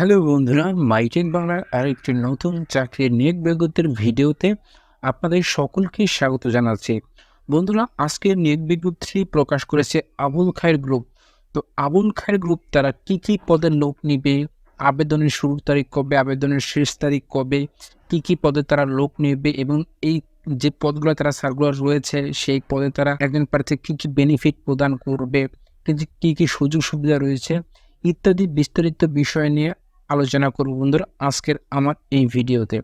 Hello বন্ধুরা, MyTech বাংলার আরেকটি নতুন চাকরির নিয়োগ বিজ্ঞপ্তির ভিডিওতে আপনাদের সকলকে স্বাগত জানাচ্ছি। বন্ধুরা আজকের নিয়োগ বিজ্ঞপ্তি প্রকাশ করেছে আবুল খায়ের গ্রুপ। তো আবুল খায়ের গ্রুপ, তারা কি কি পদের লোক নিবে, আবেদনের শুরুর তারিখ কবে, আবেদনের শেষ তারিখ কবে, কি কি পদে তারা লোক নেবে এবং এই যে পদগুলো তারা সার্কুলার রয়েছে, সেই পদে তারা একজন প্রার্থী কী কী বেনিফিট প্রদান করবে, কি কি সুযোগ সুবিধা রয়েছে, ইত্যাদি বিস্তারিত বিষয় নিয়ে আলোচনা করব বন্ধুরা আজকের আমার এই ভিডিওতে।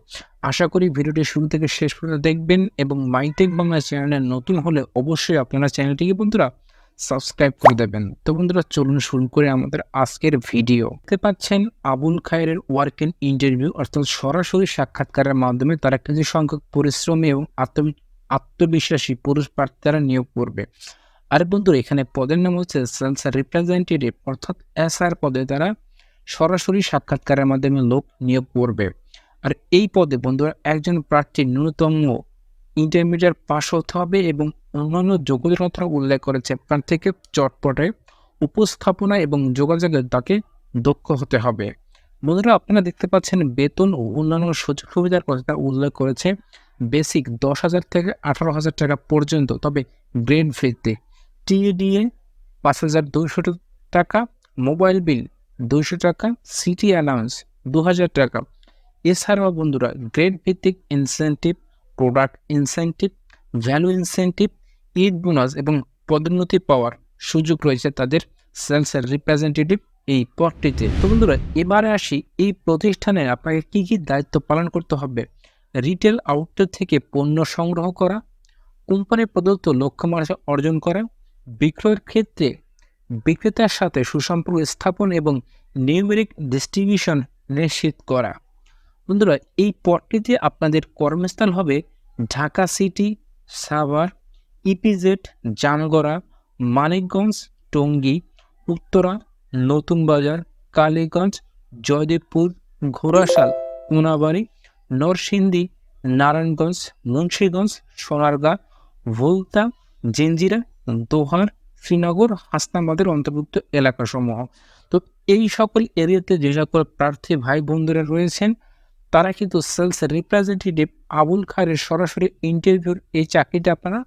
আশা করি ভিডিওটি শুরু থেকে শেষ পর্যন্ত দেখবেন এবং মাইটেক বাংলা চ্যানেলে নতুন হলে অবশ্যই আপনারা চ্যানেলটিকে বন্ধুরা সাবস্ক্রাইব করে দেবেন। তো বন্ধুরা চলুন শুরু করে আমাদের আজকের ভিডিও। দেখতে পাচ্ছেন Abul Khayer work in interview অর্থাৎ সরাসরি সাক্ষাৎকারের মাধ্যমে তারা কিছু সংখ্যক পরিশ্রমী এবং আত্ম আত্মবিশ্বাসী পুরুষ প্রার্থীরা নিয়োগ করবে। আর বন্ধুরা এখানে পদের নাম হচ্ছে সেলস রিপ্রেজেন্টেটিভ অর্থাৎ এস আর পদে তারা সরাসরি সাক্ষাৎকারের মাধ্যমে লোক নিয়োগ করবে। আর এই পদে, বন্ধুরা, একজন প্রার্থীর ন্যূনতম ইন্টারমিডিয়েট পাশ হতে হবে এবং অন্যান্য যোগ্যতার কথা উল্লেখ করেছে। প্রার্থীকে চটপটে উপস্থাপনা এবং যোগাযোগে তাকে দক্ষ হতে হবে। বন্ধুরা, আপনারা দেখতে পাচ্ছেন বেতন ও অন্যান্য সুযোগ সুবিধার কথা উল্লেখ করেছে। বেসিক দশ হাজার থেকে আঠারো হাজার টাকা পর্যন্ত, তবে গ্রেড ভিত্তি টিএডিএ পাঁচ হাজার দুইশো টাকা, মোবাইল বিল দুইশো টাকা সিটি অ্যালাউন্স দু হাজার টাকা। এছাড়াও বন্ধুরা গ্রেড ভিত্তিক incentive product incentive value incentive Eid bonus এবং পদোন্নতি পাওয়ার সুযোগ রয়েছে তাদের সেলসের রিপ্রেজেন্টেটিভ এই পদটিতে। তো বন্ধুরা, এবারে আসি এই প্রতিষ্ঠানে আপনাকে কি কি দায়িত্ব পালন করতে হবে? রিটেল আউটলেট থেকে পণ্য সংগ্রহ করা কোম্পানি প্রদত্ত লক্ষ্যমাত্রা অর্জন করা, বিক্রয়ের ক্ষেত্রে বিক্রেতার সাথে সুসম্পর্ক স্থাপন এবং নিউমেরিক ডিস্ট্রিবিউশন নিশ্চিত করা। বন্ধুরা, এই পদটিতে আপনাদের কর্মস্থল হবে ঢাকা সিটি, সাভার, ইপিজেড জানগড়া মানিকগঞ্জ, টঙ্গী, উত্তরা নতুন বাজার কালীগঞ্জ, জয়দেবপুর, ঘোড়াশাল কোনাবাড়ি নরসিংদী, নারায়ণগঞ্জ, মুন্সীগঞ্জ, সোনারগাঁ, ভুলতা জেঞ্জিরা দোহার শ্রীনগর, হাসনাবাদের অন্তর্ভুক্ত এলাকাসমূহ। তো এই সকল এরিয়াতে যে সকল প্রার্থী ভাই বন্ধুরা রয়েছেন, তারা কিন্তু সেলস রিপ্রেজেন্টেটিভ আবুল খায়ের সরাসরি ইন্টারভিউর এই চাকরিটা আপনারা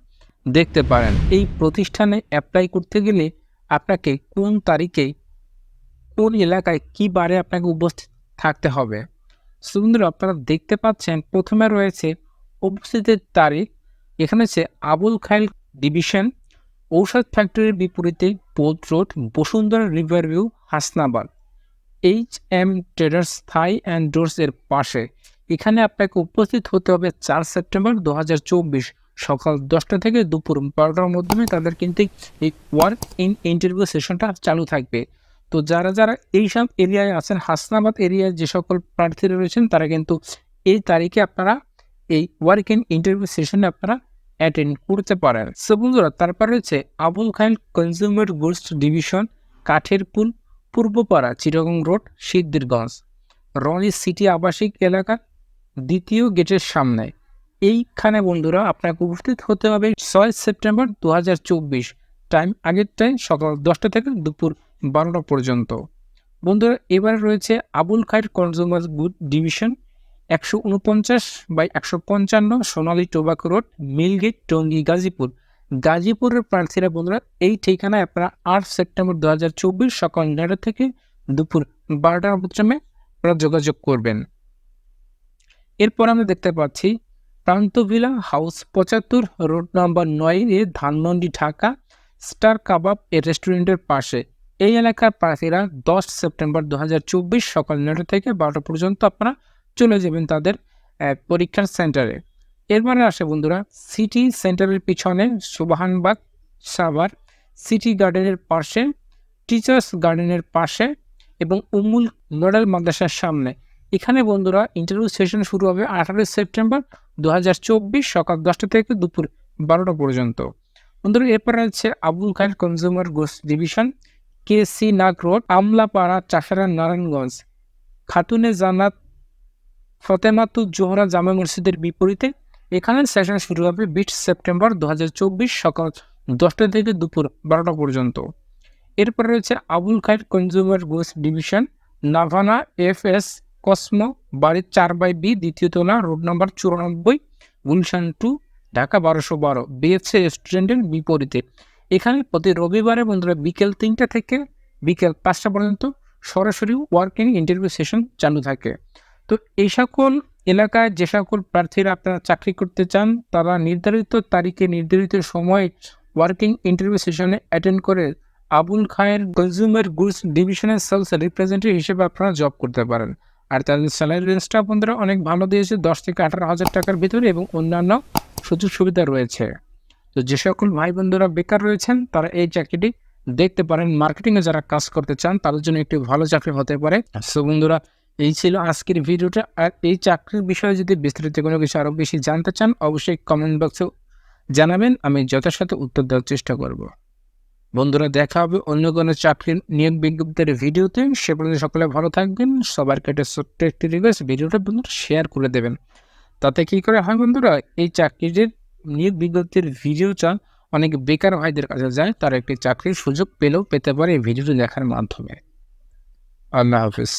দেখতে পারেন। এই প্রতিষ্ঠানে অ্যাপ্লাই করতে গেলে আপনাকে কোন তারিখে কোন এলাকায় কী বারে আপনাকে উপস্থিত থাকতে হবে। সুন্দর আপনারা দেখতে পাচ্ছেন প্রথমে রয়েছে উপস্থিতের তারিখ। এখানে হচ্ছে আবুল খাইল ডিভিশন ঔষধ ফ্যাক্টরির বিপরীতে port road Bashundhara river view Hasnabad. H M traders Thai and ডোর্সের পাশে। এখানে আপনাকে উপস্থিত হতে হবে চার সেপ্টেম্বর দু হাজার চব্বিশ সকাল দশটা থেকে দুপুর বারোটার মাধ্যমে। তাদের কিন্তু এই ওয়ার্ক ইন ইন্টারভিউ সেশনটা চালু থাকবে। তো যারা যারা এইসব এরিয়ায় আছেন, হাসনাবাদ এরিয়ায় যে সকল প্রার্থীরা রয়েছেন, তারা কিন্তু এই তারিখে আপনারা এই ওয়ার্ক ইন ইন্টারভিউ সেশনে আপনারা অ্যাটেন্ড করতে পারেন। সো বন্ধুরা, তারপর রয়েছে আবুল খাইল কনজিউমার গুডস ডিভিশন কাঠের পুল, পূর্বপাড়া চিরগং রোড সিদ্দিরগঞ্জ রনি সিটি আবাসিক এলাকা, দ্বিতীয় গেটের সামনে। এইখানে বন্ধুরা, আপনাকে উপস্থিত হতে হবে ছয় সেপ্টেম্বর দু হাজার চব্বিশ। টাইম আগের টাইম সকাল দশটা থেকে দুপুর বারোটা পর্যন্ত। বন্ধুরা, এবার রয়েছে Abul Khair consumer good division একশো উনপঞ্চাশ বাই একশো পঞ্চান্ন Sonali tobacco road, mill gate, Tongi, Gazipur. গাজীপুরের প্রার্থীরা বন্ধুরা, এই ঠিকানায় আপনারা আট সেপ্টেম্বর দু হাজার চব্বিশ সকাল নয়টা থেকে দুপুর বারোটার মধ্যে আপনারা যোগাযোগ করবেন। এরপর আমরা দেখতে পাচ্ছি, প্রান্তভিলা হাউস পঁচাত্তর, রোড নাম্বার নয় A Dhanmondi, Dhaka, Star Kabab এর রেস্টুরেন্টের পাশে। এই এলাকার প্রার্থীরা দশ সেপ্টেম্বর দু হাজার চব্বিশ সকাল নয়টা থেকে বারোটা পর্যন্ত আপনারা চলে যাবেন তাদের পরীক্ষার সেন্টারে। এরপরে আসে বন্ধুরা, সিটি সেন্টারের পিছনে সুবাহানবাগ সাভার, সিটি গার্ডেনের পাশে, টিচার্স গার্ডেনের পাশে এবং উমুল মডেল মাদ্রাসার সামনে। এখানে বন্ধুরা ইন্টারভিউ সেশন শুরু হবে আঠারোই সেপ্টেম্বর দু হাজার চব্বিশ সকাল দশটা থেকে দুপুর বারোটা পর্যন্ত। বন্ধুরা, এরপরে আছে Abul Khair consumer goods division K C Nag road, Amlapara, Chashara, Narayanganj. খাতুনে জানাত ফতেমাতু জোহরা জামা মসজিদের বিপরীতে এখানে সেশন শুরু হবে বিশ সেপ্টেম্বর দু হাজার চব্বিশ সকাল দশটা থেকে দুপুর বারোটা পর্যন্ত। এরপরে রয়েছে Abul Khair consumer goods division Navana F S cosmo বাড়ির চার বাই বি দ্বিতীয় তলা রোড নাম্বার চুরানব্বই, গুলশান টু, ঢাকা বারোশো বারো বিএসসি রেস্টুরেন্টের বিপরীতে। এখানে প্রতি রবিবারে বন্ধুরা বিকেল তিনটা থেকে বিকেল পাঁচটা পর্যন্ত সরাসরি ওয়ার্কিং ইন্টারভিউ সেশন চালু থাকে। তো এই সকল এলাকায় যে সকল প্রার্থীরা আপনারা চাকরি করতে চান, তারা নির্ধারিত তারিখে নির্ধারিত সময়ে ওয়ার্কিং ইন্টারভিউ সেশনে অ্যাটেন্ড করে আবুল খায়ের কনজিউমার গুডস ডিভিশনের সেলস রিপ্রেজেন্টেটিভ হিসেবে আপনারা জব করতে পারেন। আর তাদের স্যালারি রেঞ্জটা বন্ধুরা অনেক ভালো দিয়েছে, দশ থেকে আঠারো হাজার টাকার ভিতরে এবং অন্যান্য সুযোগ সুবিধা রয়েছে। তো যে সকল ভাই বন্ধুরা বেকার রয়েছেন, তারা এই চাকরিটি দেখতে পারেন। মার্কেটিংয়ে যারা কাজ করতে চান, তাদের জন্য একটি ভালো চাকরি হতে পারে। সো বন্ধুরা এই ছিল আজকের ভিডিওটা। আর এই চাকরির বিষয়ে যদি বিস্তারিত কোনো কিছু আরও বেশি জানতে চান, অবশ্যই কমেন্ট বক্সে জানাবেন। আমি যথাসাথে উত্তর দেওয়ার চেষ্টা করব। বন্ধুরা, দেখা হবে অন্য কোনো চাকরির নিয়োগ বিজ্ঞপ্তির ভিডিওতে। সে পর্যন্ত সকলে ভালো থাকবেন। সবার কেটে ছোট্ট একটি রিকোয়েস্ট ভিডিওটা বন্ধুরা শেয়ার করে দেবেন। তাতে কী করে হয় বন্ধুরা, এই চাকরির নিয়োগ বিজ্ঞপ্তির ভিডিওটা অনেক বেকার ভাইদের কাছে যায়। তার একটি চাকরির সুযোগ পেলেও পেতে পারে এই ভিডিওটি দেখার মাধ্যমে। আল্লাহ হাফিজ।